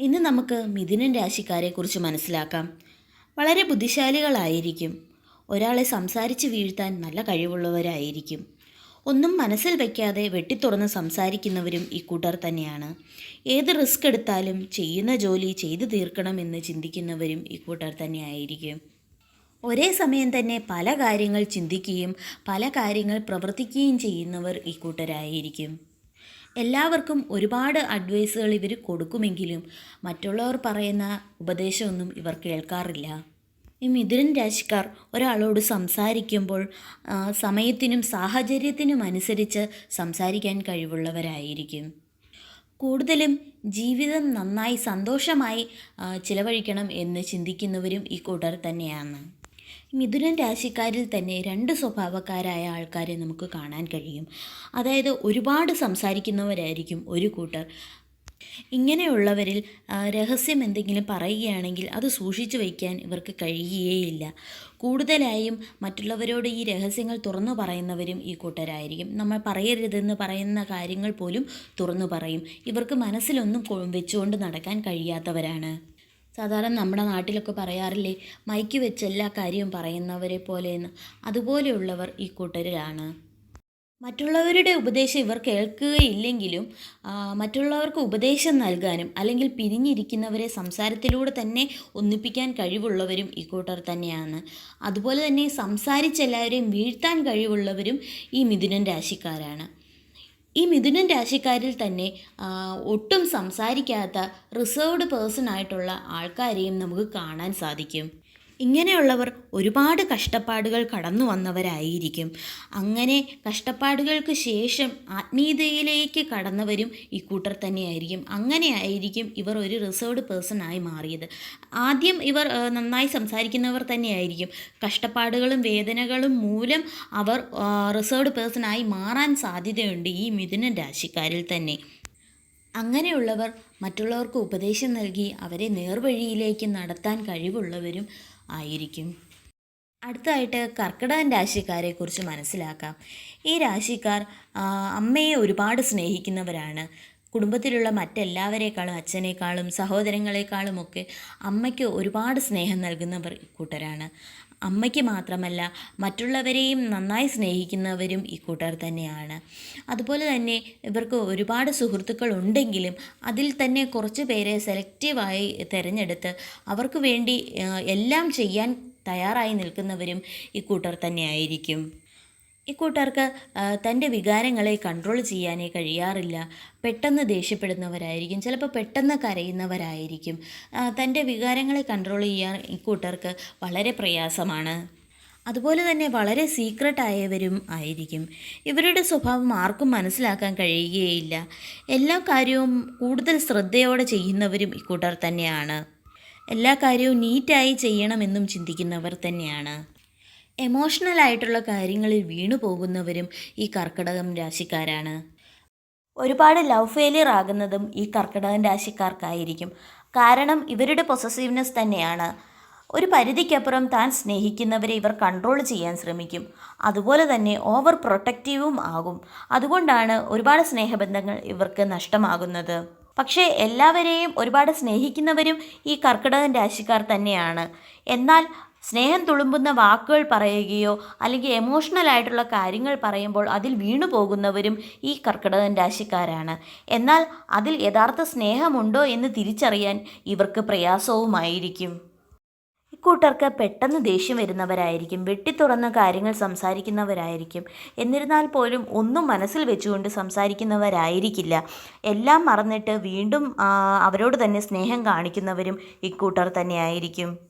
ഇന്ന് നമുക്ക് മിഥുനൻ രാശിക്കാരെക്കുറിച്ച് മനസ്സിലാക്കാം. വളരെ ബുദ്ധിശാലികളായിരിക്കും. ഒരാളെ സംസാരിച്ച് വീഴ്ത്താൻ നല്ല കഴിവുള്ളവരായിരിക്കും. ഒന്നും മനസ്സിൽ വയ്ക്കാതെ വെട്ടിത്തുറന്ന് സംസാരിക്കുന്നവരും ഇക്കൂട്ടർ തന്നെയാണ്. ഏത് റിസ്ക് എടുത്താലും ചെയ്യുന്ന ജോലി ചെയ്തു തീർക്കണമെന്ന് ചിന്തിക്കുന്നവരും ഇക്കൂട്ടർ തന്നെയായിരിക്കും. ഒരേ സമയം തന്നെ പല കാര്യങ്ങൾ ചിന്തിക്കുകയും പല കാര്യങ്ങൾ പ്രവർത്തിക്കുകയും ചെയ്യുന്നവർ ഇക്കൂട്ടരായിരിക്കും എല്ലാവർക്കും ഒരുപാട് അഡ്വൈസുകൾ ഇവർ കൊടുക്കുമെങ്കിലും മറ്റുള്ളവർ പറയുന്ന ഉപദേശമൊന്നും ഇവർ കേൾക്കാറില്ല. ഈ മിഥുനൻ രാശിക്കാർ ഒരാളോട് സംസാരിക്കുമ്പോൾ സമയത്തിനും സാഹചര്യത്തിനും അനുസരിച്ച് സംസാരിക്കാൻ കഴിവുള്ളവരായിരിക്കും. കൂടുതലും ജീവിതം നന്നായി സന്തോഷമായി ചിലവഴിക്കണം എന്ന് ചിന്തിക്കുന്നവരും ഈ കൂട്ടർ തന്നെയാണ്. മിഥുനൻ രാശിക്കാരിൽ തന്നെ രണ്ട് സ്വഭാവക്കാരായ ആൾക്കാരെ നമുക്ക് കാണാൻ കഴിയും. അതായത് ഒരുപാട് സംസാരിക്കുന്നവരായിരിക്കും ഒരു കൂട്ടർ. ഇങ്ങനെയുള്ളവരിൽ രഹസ്യം എന്തെങ്കിലും പറയുകയാണെങ്കിൽ അത് സൂക്ഷിച്ചു വയ്ക്കാൻ ഇവർക്ക് കഴിയുകയില്ല. കൂടുതലായും മറ്റുള്ളവരോട് ഈ രഹസ്യങ്ങൾ തുറന്നു പറയുന്നവരും ഈ കൂട്ടരായിരിക്കും. നമ്മൾ പറയരുതെന്ന് പറയുന്ന കാര്യങ്ങൾ പോലും തുറന്നു പറയും. ഇവർക്ക് മനസ്സിലൊന്നും വെച്ചുകൊണ്ട് നടക്കാൻ കഴിയാത്തവരാണ്. സാധാരണ നമ്മുടെ നാട്ടിലൊക്കെ പറയാറില്ലേ മൈക്ക് വെച്ച് എല്ലാ കാര്യവും പറയുന്നവരെ പോലെയെന്ന്. അതുപോലെയുള്ളവർ ഈ കൂട്ടരിലാണ്. മറ്റുള്ളവരുടെ ഉപദേശം ഇവർ കേൾക്കുകയില്ലെങ്കിലും മറ്റുള്ളവർക്ക് ഉപദേശം നൽകാനും അല്ലെങ്കിൽ പിരിഞ്ഞിരിക്കുന്നവരെ സംസാരത്തിലൂടെ തന്നെ ഒന്നിപ്പിക്കാൻ കഴിവുള്ളവരും ഈ കൂട്ടർ തന്നെയാണ്. അതുപോലെ തന്നെ സംസാരിച്ചെല്ലാവരെയും വീഴ്ത്താൻ കഴിവുള്ളവരും ഈ മിഥുനൻ രാശിക്കാരാണ്. ഈ മിഥുനൻ രാശിക്കാരിൽ തന്നെ ഒട്ടും സംസാരിക്കാത്ത റിസർവ്ഡ് പേഴ്സൺ ആയിട്ടുള്ള ആൾക്കാരെയും നമുക്ക് കാണാൻ സാധിക്കും. ഇങ്ങനെയുള്ളവർ ഒരുപാട് കഷ്ടപ്പാടുകൾ കടന്നു വന്നവരായിരിക്കും. അങ്ങനെ കഷ്ടപ്പാടുകൾക്ക് ശേഷം ആത്മീയതയിലേക്ക് കടന്നവരും ഈ കൂട്ടർ തന്നെയായിരിക്കും. അങ്ങനെയായിരിക്കും ഇവർ ഒരു റിസർവ്ഡ് പേഴ്സൺ ആയി മാറിയത്. ആദ്യം ഇവർ നന്നായി സംസാരിക്കുന്നവർ തന്നെയായിരിക്കും. കഷ്ടപ്പാടുകളും വേദനകളും മൂലം അവർ റിസർവ്ഡ് ആയി മാറാൻ സാധ്യതയുണ്ട് ഈ മിഥുനൻ രാശിക്കാരിൽ തന്നെ. അങ്ങനെയുള്ളവർ മറ്റുള്ളവർക്ക് ഉപദേശം നൽകി അവരെ നേർവഴിയിലേക്ക് നടത്താൻ കഴിവുള്ളവരും ആയിരിക്കും. അടുത്തതായിട്ട് കർക്കിടകൻ രാശിക്കാരെ കുറിച്ച് മനസ്സിലാക്കാം. ഈ രാശിക്കാർ അമ്മയെ ഒരുപാട് സ്നേഹിക്കുന്നവരാണ്. കുടുംബത്തിലുള്ള മറ്റെല്ലാവരെക്കാളും അച്ഛനേക്കാളും സഹോദരങ്ങളെക്കാളും ഒക്കെ അമ്മയ്ക്ക് ഒരുപാട് സ്നേഹം നൽകുന്നവർ കൂട്ടരാണ്. അമ്മയ്ക്ക് മാത്രമല്ല മറ്റുള്ളവരെയും നന്നായി സ്നേഹിക്കുന്നവരും ഈ കൂട്ടർ തന്നെയാണ്. അതുപോലെ തന്നെ ഇവർക്ക് ഒരുപാട് സുഹൃത്തുക്കൾ ഉണ്ടെങ്കിലും അതിൽ തന്നെ കുറച്ച് പേരെ സെലക്റ്റീവായി തിരഞ്ഞെടുത്ത് അവർക്ക് വേണ്ടി എല്ലാം ചെയ്യാൻ തയ്യാറായി നിൽക്കുന്നവരും ഇക്കൂട്ടർ തന്നെയായിരിക്കും. ഇക്കൂട്ടർക്ക് തന്റെ വികാരങ്ങളെ കൺട്രോൾ ചെയ്യാനേ കഴിയാറില്ല. പെട്ടെന്ന് ദേഷ്യപ്പെടുന്നവരായിരിക്കും ചിലപ്പോൾ പെട്ടെന്ന് കരയുന്നവരായിരിക്കും. തന്റെ വികാരങ്ങളെ കൺട്രോൾ ചെയ്യാൻ ഇക്കൂട്ടർക്ക് വളരെ പ്രയാസമാണ്. അതുപോലെ തന്നെ വളരെ സീക്രട്ട് ആയവരും ആയിരിക്കും. ഇവരുടെ സ്വഭാവം ആർക്കും മനസ്സിലാക്കാൻ കഴിയുകയില്ല. എല്ലാ കാര്യവും കൂടുതൽ ശ്രദ്ധയോടെ ചെയ്യുന്നവരും ഇക്കൂട്ടർ തന്നെയാണ്. എല്ലാ കാര്യവും നീറ്റായി ചെയ്യണമെന്നും ചിന്തിക്കുന്നവർ തന്നെയാണ്. എമോഷണൽ ആയിട്ടുള്ള കാര്യങ്ങളിൽ വീണു പോകുന്നവരും ഈ കർക്കിടകം രാശിക്കാരാണ്. ഒരുപാട് ലവ് ഫെയിലിയർ ആകുന്നതും ഈ കർക്കിടകൻ രാശിക്കാർക്കായിരിക്കും. കാരണം ഇവരുടെ പൊസസീവ്നെസ് തന്നെയാണ്. ഒരു പരിധിക്കപ്പുറം താൻ സ്നേഹിക്കുന്നവരെ ഇവർ കൺട്രോൾ ചെയ്യാൻ ശ്രമിക്കും. അതുപോലെ തന്നെ ഓവർ പ്രൊട്ടക്റ്റീവും ആകും. അതുകൊണ്ടാണ് ഒരുപാട് സ്നേഹബന്ധങ്ങൾ ഇവർക്ക് നഷ്ടമാകുന്നത്. പക്ഷേ എല്ലാവരെയും ഒരുപാട് സ്നേഹിക്കുന്നവരും ഈ കർക്കിടകൻ രാശിക്കാർ തന്നെയാണ്. എന്നാൽ സ്നേഹം തുളുമ്പുന്ന വാക്കുകൾ പറയുകയോ അല്ലെങ്കിൽ എമോഷണൽ ആയിട്ടുള്ള കാര്യങ്ങൾ പറയുമ്പോൾ അതിൽ വീണു പോകുന്നവരും ഈ കർക്കിടകൻ രാശിക്കാരാണ്. എന്നാൽ അതിൽ യഥാർത്ഥ സ്നേഹമുണ്ടോ എന്ന് തിരിച്ചറിയാൻ ഇവർക്ക് പ്രയാസവുമായിരിക്കും. ഇക്കൂട്ടർക്ക് പെട്ടെന്ന് ദേഷ്യം വരുന്നവരായിരിക്കും വെട്ടിത്തുറന്ന കാര്യങ്ങൾ സംസാരിക്കുന്നവരായിരിക്കും. എന്നിരുന്നാൽ പോലും ഒന്നും മനസ്സിൽ വെച്ചുകൊണ്ട് സംസാരിക്കുന്നവരായിരിക്കില്ല. എല്ലാം മറന്നിട്ട് വീണ്ടും അവരോട് തന്നെ സ്നേഹം കാണിക്കുന്നവരും ഇക്കൂട്ടർ തന്നെയായിരിക്കും.